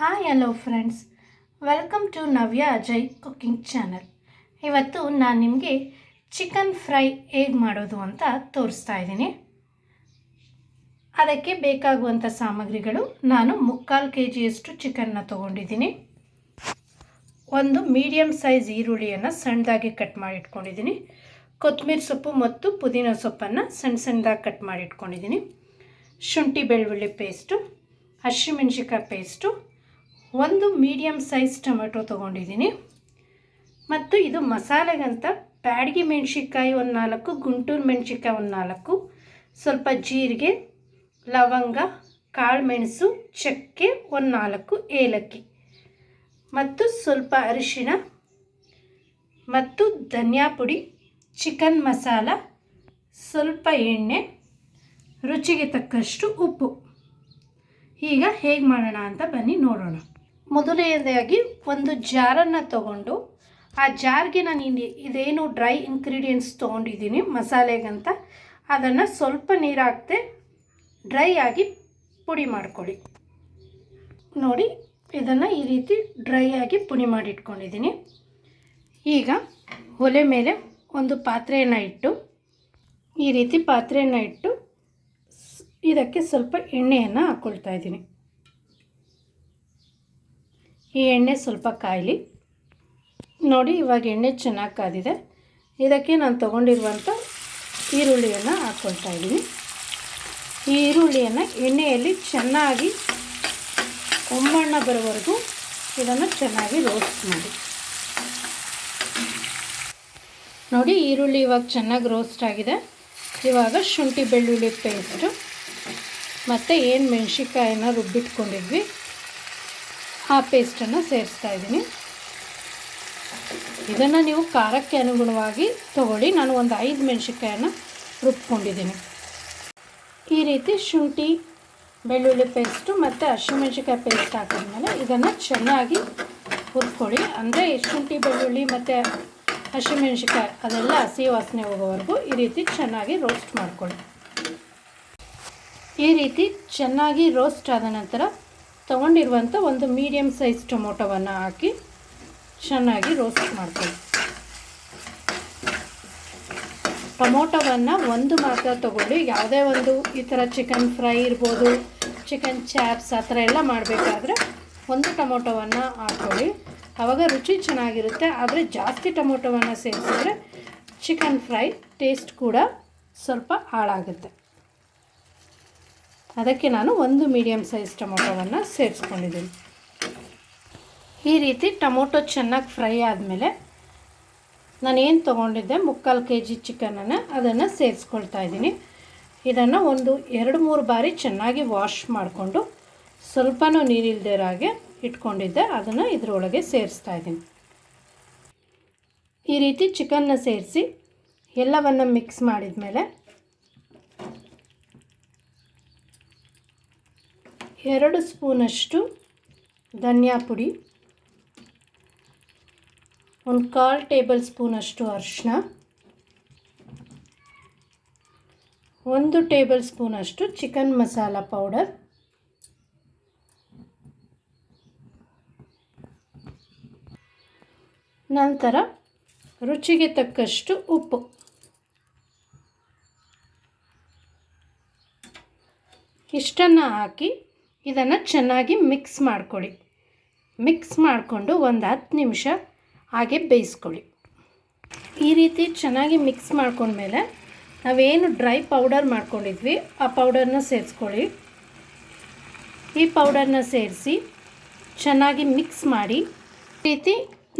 Hi hello friends welcome to Navya Ajay cooking channel ಇವತ್ತು ನಾನು ನಿಮಗೆ ಚಿಕನ್ ಫ್ರೈ ಹೇಗೆ ಮಾಡೋದು ಅಂತ ತೋರಿಸ್ತಾ ಇದ್ದೀನಿ. ಅದಕ್ಕೆ ಬೇಕಾಗುವಂಥ ಸಾಮಗ್ರಿಗಳು ನಾನು ಮುಕ್ಕಾಲು ಕೆ ಜಿಯಷ್ಟು ಚಿಕನ್ನ ತೊಗೊಂಡಿದ್ದೀನಿ. ಒಂದು ಮೀಡಿಯಮ್ ಸೈಜ್ ಈರುಳ್ಳಿಯನ್ನು ಸಣ್ಣದಾಗಿ ಕಟ್ ಮಾಡಿಟ್ಕೊಂಡಿದ್ದೀನಿ. ಕೊತ್ತಂಬರಿ ಸೊಪ್ಪು ಮತ್ತು ಪುದೀನ ಸೊಪ್ಪನ್ನು ಸಣ್ಣ ಸಣ್ಣದಾಗಿ ಕಟ್ ಮಾಡಿ ಇಟ್ಕೊಂಡಿದ್ದೀನಿ ಶುಂಠಿ ಬೆಳ್ಳುಳ್ಳಿ ಪೇಸ್ಟು ಹಸಿಮೆಣ್ಸಿಕಾಯಿ ಪೇಸ್ಟು ಒಂದು ಮೀಡಿಯಮ್ ಸೈಜ್ ಟೊಮೆಟೊ ತೊಗೊಂಡಿದ್ದೀನಿ. ಮತ್ತು ಇದು ಮಸಾಲೆಗಂತ ಬ್ಯಾಡಗಿ ಮೆಣಸಿನ್ಕಾಯಿ ಒಂದು ನಾಲ್ಕು, ಗುಂಟೂರು ಮೆಣಸಿನ್ಕಾಯಿ ಒಂದು ನಾಲ್ಕು, ಸ್ವಲ್ಪ ಜೀರಿಗೆ, ಲವಂಗ, ಕಾಳು ಮೆಣಸು, ಚಕ್ಕೆ ಒಂದು ನಾಲ್ಕು, ಏಲಕ್ಕಿ. ಮತ್ತು ಸ್ವಲ್ಪ ಅರಿಶಿಣ ಮತ್ತು ಧನಿಯಾ ಪುಡಿ, ಚಿಕನ್ ಮಸಾಲ, ಸ್ವಲ್ಪ ಎಣ್ಣೆ, ರುಚಿಗೆ ತಕ್ಕಷ್ಟು ಉಪ್ಪು. ಈಗ ಹೇಗೆ ಮಾಡೋಣ ಅಂತ ಬನ್ನಿ ನೋಡೋಣ. ಮೊದಲನೇದಾಗಿ ಒಂದು ಜಾರನ್ನು ತಗೊಂಡು ಆ ಜಾರ್ಗೆ ನಾನು ಇದೇನು ಡ್ರೈ ಇಂಗ್ರೀಡಿಯೆಂಟ್ಸ್ ತೊಗೊಂಡಿದ್ದೀನಿ, ಮಸಾಲೆಗಂತ. ಅದನ್ನು ಸ್ವಲ್ಪ ನೀರು ಹಾಕ್ತೆ ಡ್ರೈ ಆಗಿ ಪುಡಿ ಮಾಡ್ಕೊಳ್ಳಿ. ನೋಡಿ, ಇದನ್ನು ಈ ರೀತಿ ಡ್ರೈ ಆಗಿ ಪುಡಿ ಮಾಡಿಟ್ಕೊಂಡಿದ್ದೀನಿ. ಈಗ ಒಲೆ ಮೇಲೆ ಒಂದು ಪಾತ್ರೆಯನ್ನು ಇಟ್ಟು, ಈ ರೀತಿ ಪಾತ್ರೆಯನ್ನು ಇಟ್ಟು ಇದಕ್ಕೆ ಸ್ವಲ್ಪ ಎಣ್ಣೆಯನ್ನು ಹಾಕ್ಕೊಳ್ತಾ ಇದ್ದೀನಿ. ಈ ಎಣ್ಣೆ ಸ್ವಲ್ಪ ಕಾಯಲಿ. ನೋಡಿ, ಇವಾಗ ಎಣ್ಣೆ ಚೆನ್ನಾಗಿ ಕಾದಿದೆ. ಇದಕ್ಕೆ ನಾನು ತೊಗೊಂಡಿರುವಂಥ ಈರುಳ್ಳಿಯನ್ನು ಹಾಕ್ಕೊಳ್ತಾ ಇದ್ದೀನಿ. ಈ ಈರುಳ್ಳಿಯನ್ನು ಎಣ್ಣೆಯಲ್ಲಿ ಚೆನ್ನಾಗಿ ಒಮ್ಮಣ್ಣ ಬರೋವರೆಗೂ ಇದನ್ನು ಚೆನ್ನಾಗಿ ರೋಸ್ಟ್ ಮಾಡಿ. ನೋಡಿ, ಈರುಳ್ಳಿ ಇವಾಗ ಚೆನ್ನಾಗಿ ರೋಸ್ಟ್ ಆಗಿದೆ. ಇವಾಗ ಶುಂಠಿ ಬೆಳ್ಳುಳ್ಳಿ ಪೇಸ್ಟು ಮತ್ತು ಏನು ಮೆಣಸಿನ್ಕಾಯಿನ ರುಬ್ಬಿಟ್ಕೊಂಡಿದ್ವಿ. ಆ ಪೇಸ್ಟನ್ನು ಸೇರಿಸ್ತಾ ಇದ್ದೀನಿ. ಇದನ್ನು ನೀವು ಖಾರಕ್ಕೆ ಅನುಗುಣವಾಗಿ ತಗೊಳ್ಳಿ. ನಾನು ಒಂದು ಐದು ಮೆಣಸಿನ್ಕಾಯನ್ನು ರುಬ್ಕೊಂಡಿದ್ದೀನಿ. ಈ ರೀತಿ ಶುಂಠಿ, ಬೆಳ್ಳುಳ್ಳಿ ಪೇಸ್ಟು ಮತ್ತು ಹಸಿಮೆಣ್ಸಿಕಾಯಿ ಪೇಸ್ಟ್ ಹಾಕಿದ್ಮೇಲೆ ಇದನ್ನು ಚೆನ್ನಾಗಿ ಹುರ್ಕೊಳ್ಳಿ. ಅಂದರೆ ಶುಂಠಿ, ಬೆಳ್ಳುಳ್ಳಿ ಮತ್ತು ಹಸಿಮೆಣ್ಸಿಕಾಯಿ ಅದೆಲ್ಲ ಹಸಿ ವಾಸನೆ ಹೋಗೋವರೆಗೂ ಈ ರೀತಿ ಚೆನ್ನಾಗಿ ರೋಸ್ಟ್ ಮಾಡ್ಕೊಳ್ಳಿ. ಈ ರೀತಿ ಚೆನ್ನಾಗಿ ರೋಸ್ಟ್ ಆದ ನಂತರ ತೊಗೊಂಡಿರುವಂಥ ಒಂದು ಮೀಡಿಯಮ್ ಸೈಜ್ ಟೊಮೊಟೊವನ್ನು ಹಾಕಿ ಚೆನ್ನಾಗಿ ರೋಸ್ಟ್ ಮಾಡ್ಕೊಳ್ಳಿ. ಟೊಮೊಟೊವನ್ನು ಒಂದು ಮಾತ್ರ ತೊಗೊಂಡು ಯಾವುದೇ ಒಂದು ಈ ಥರ ಚಿಕನ್ ಫ್ರೈ ಇರ್ಬೋದು ಚಿಕನ್ ಚಾಪ್ಸ್ ಆ ಥರ ಎಲ್ಲ ಮಾಡಬೇಕಾದ್ರೆ ಒಂದು ಟೊಮೊಟೊವನ್ನು ಹಾಕ್ಕೊಳ್ಳಿ ಆವಾಗ ರುಚಿ ಚೆನ್ನಾಗಿರುತ್ತೆ. ಆದರೆ ಜಾಸ್ತಿ ಟೊಮೊಟೊವನ್ನು ಸೇರಿಸಿದ್ರೆ ಚಿಕನ್ ಫ್ರೈ ಟೇಸ್ಟ್ ಕೂಡ ಸ್ವಲ್ಪ ಹಾಳಾಗುತ್ತೆ. ಅದಕ್ಕೆ ನಾನು ಒಂದು ಮೀಡಿಯಮ್ ಸೈಜ್ ಟೊಮೊಟೊವನ್ನು ಸೇರಿಸ್ಕೊಂಡಿದ್ದೀನಿ. ಈ ರೀತಿ ಟೊಮೊಟೊ ಚೆನ್ನಾಗಿ ಫ್ರೈ ಆದಮೇಲೆ ನಾನೇನು ತೊಗೊಂಡಿದ್ದೆ, ಮುಕ್ಕಾಲು ಕೆ ಜಿ ಚಿಕನನ್ನು ಅದನ್ನು ಸೇರಿಸ್ಕೊಳ್ತಾ ಇದ್ದೀನಿ. ಇದನ್ನು ಒಂದು ಎರಡು ಮೂರು ಬಾರಿ ಚೆನ್ನಾಗಿ ವಾಶ್ ಮಾಡಿಕೊಂಡು ಸ್ವಲ್ಪನೂ ನೀರಿಲ್ದೇ ಹಾಗೆ ಇಟ್ಕೊಂಡಿದ್ದೆ, ಅದನ್ನು ಇದರೊಳಗೆ ಸೇರಿಸ್ತಾ ಇದ್ದೀನಿ. ಈ ರೀತಿ ಚಿಕನ್ನ ಸೇರಿಸಿ ಎಲ್ಲವನ್ನು ಮಿಕ್ಸ್ ಮಾಡಿದ ಮೇಲೆ ಎರಡು ಸ್ಪೂನಷ್ಟು ಧನಿಯಾ ಪುಡಿ, ಒಂದು ಕಾಲು ಟೇಬಲ್ ಸ್ಪೂನಷ್ಟು ಅರಿಶಿನ ಒಂದು ಟೇಬಲ್ ಸ್ಪೂನಷ್ಟು ಚಿಕನ್ ಮಸಾಲ ಪೌಡರ್, ನಂತರ ರುಚಿಗೆ ತಕ್ಕಷ್ಟು ಉಪ್ಪು. ಇಷ್ಟನ್ನು ಹಾಕಿ ಇದನ್ನು ಚೆನ್ನಾಗಿ ಮಿಕ್ಸ್ ಮಾಡ್ಕೊಳ್ಳಿ. ಮಿಕ್ಸ್ ಮಾಡಿಕೊಂಡು ಒಂದು ಹತ್ತು ನಿಮಿಷ ಹಾಗೆ ಬೇಯಿಸ್ಕೊಳ್ಳಿ. ಈ ರೀತಿ ಚೆನ್ನಾಗಿ ಮಿಕ್ಸ್ ಮಾಡ್ಕೊಂಡ್ಮೇಲೆ ನಾವೇನು ಡ್ರೈ ಪೌಡರ್ ಮಾಡ್ಕೊಂಡಿದ್ವಿ, ಆ ಪೌಡರ್ನ ಸೇರಿಸ್ಕೊಳ್ಳಿ. ಈ ಪೌಡರ್ನ ಸೇರಿಸಿ ಚೆನ್ನಾಗಿ ಮಿಕ್ಸ್ ಮಾಡಿ, ಈ ರೀತಿ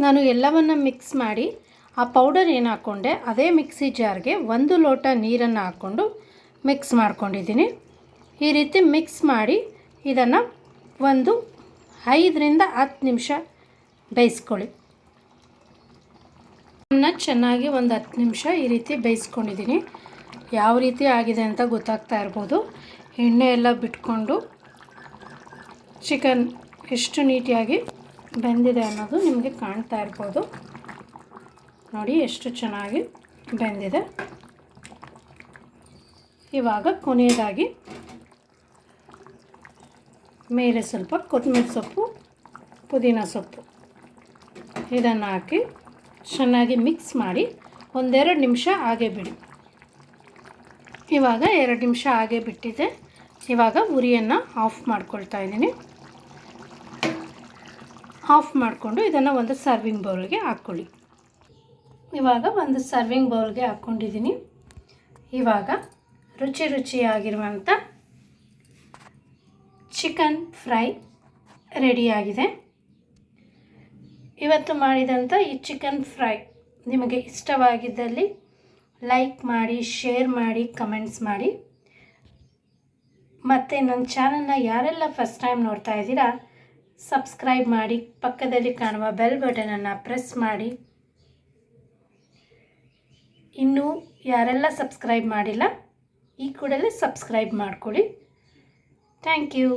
ನಾನು ಎಲ್ಲವನ್ನು ಮಿಕ್ಸ್ ಮಾಡಿ, ಆ ಪೌಡರ್ ಏನು ಹಾಕ್ಕೊಂಡೆ, ಅದೇ ಮಿಕ್ಸಿ ಜಾರ್ಗೆ ಒಂದು ಲೋಟ ನೀರನ್ನು ಹಾಕ್ಕೊಂಡು ಮಿಕ್ಸ್ ಮಾಡ್ಕೊಂಡಿದ್ದೀನಿ. ಈ ರೀತಿ ಮಿಕ್ಸ್ ಮಾಡಿ ಇದನ್ನು ಒಂದು ಐದರಿಂದ ಹತ್ತು ನಿಮಿಷ ಬೇಯಿಸ್ಕೊಳ್ಳಿ. ಚೆನ್ನಾಗಿ ಒಂದು ಹತ್ತು ನಿಮಿಷ ಈ ರೀತಿ ಬೇಯಿಸ್ಕೊಂಡಿದ್ದೀನಿ. ಯಾವ ರೀತಿ ಆಗಿದೆ ಅಂತ ಗೊತ್ತಾಗ್ತಾ ಇರ್ಬೋದು. ಎಣ್ಣೆ ಎಲ್ಲ ಬಿಟ್ಕೊಂಡು ಚಿಕನ್ ಎಷ್ಟು ನೀಟಿಯಾಗಿ ಬೆಂದಿದೆ ಅನ್ನೋದು ನಿಮಗೆ ಕಾಣ್ತಾ ಇರ್ಬೋದು. ನೋಡಿ ಎಷ್ಟು ಚೆನ್ನಾಗಿ ಬೆಂದಿದೆ. ಇವಾಗ ಕೊನೆಯದಾಗಿ ಮೇಲೆ ಸ್ವಲ್ಪ ಕೊತ್ತಂಬರಿ ಸೊಪ್ಪು, ಪುದೀನ ಸೊಪ್ಪು. ಇದನ್ನು ಹಾಕಿ ಚೆನ್ನಾಗಿ ಮಿಕ್ಸ್ ಮಾಡಿ ಒಂದೆರಡು ನಿಮಿಷ ಹಾಗೆ ಬಿಡಿ. ಇವಾಗ ಎರಡು ನಿಮಿಷ ಹಾಗೆ ಬಿಟ್ಟಿದೆ. ಇವಾಗ ಉರಿಯನ್ನು ಆಫ್ ಮಾಡ್ಕೊಳ್ತಾ ಇದ್ದೀನಿ. ಆಫ್ ಮಾಡಿಕೊಂಡು ಇದನ್ನು ಒಂದು ಸರ್ವಿಂಗ್ ಬೌಲ್ಗೆ ಹಾಕ್ಕೊಳ್ಳಿ. ಇವಾಗ ಒಂದು ಸರ್ವಿಂಗ್ ಬೌಲ್ಗೆ ಹಾಕ್ಕೊಂಡಿದ್ದೀನಿ. ಇವಾಗ ರುಚಿ ರುಚಿಯಾಗಿರುವಂಥ ಚಿಕನ್ ಫ್ರೈ ರೆಡಿಯಾಗಿದೆ. ಇವತ್ತು ಮಾಡಿದಂಥ ಈ ಚಿಕನ್ ಫ್ರೈ ನಿಮಗೆ ಇಷ್ಟವಾಗಿದ್ದಲ್ಲಿ ಲೈಕ್ ಮಾಡಿ, ಶೇರ್ ಮಾಡಿ, ಕಮೆಂಟ್ಸ್ ಮಾಡಿ. ಮತ್ತು ನನ್ನ ಚಾನಲ್ನ ಯಾರೆಲ್ಲ ಫಸ್ಟ್ ಟೈಮ್ ನೋಡ್ತಾ ಇದ್ದೀರಾ, ಸಬ್ಸ್ಕ್ರೈಬ್ ಮಾಡಿ, ಪಕ್ಕದಲ್ಲಿ ಕಾಣುವ ಬೆಲ್ ಬಟನನ್ನು ಪ್ರೆಸ್ ಮಾಡಿ. ಇನ್ನೂ ಯಾರೆಲ್ಲ ಸಬ್ಸ್ಕ್ರೈಬ್ ಮಾಡಿಲ್ಲ, ಈ ಕೂಡಲೇ ಸಬ್ಸ್ಕ್ರೈಬ್ ಮಾಡಿಕೊಳ್ಳಿ. Thank you.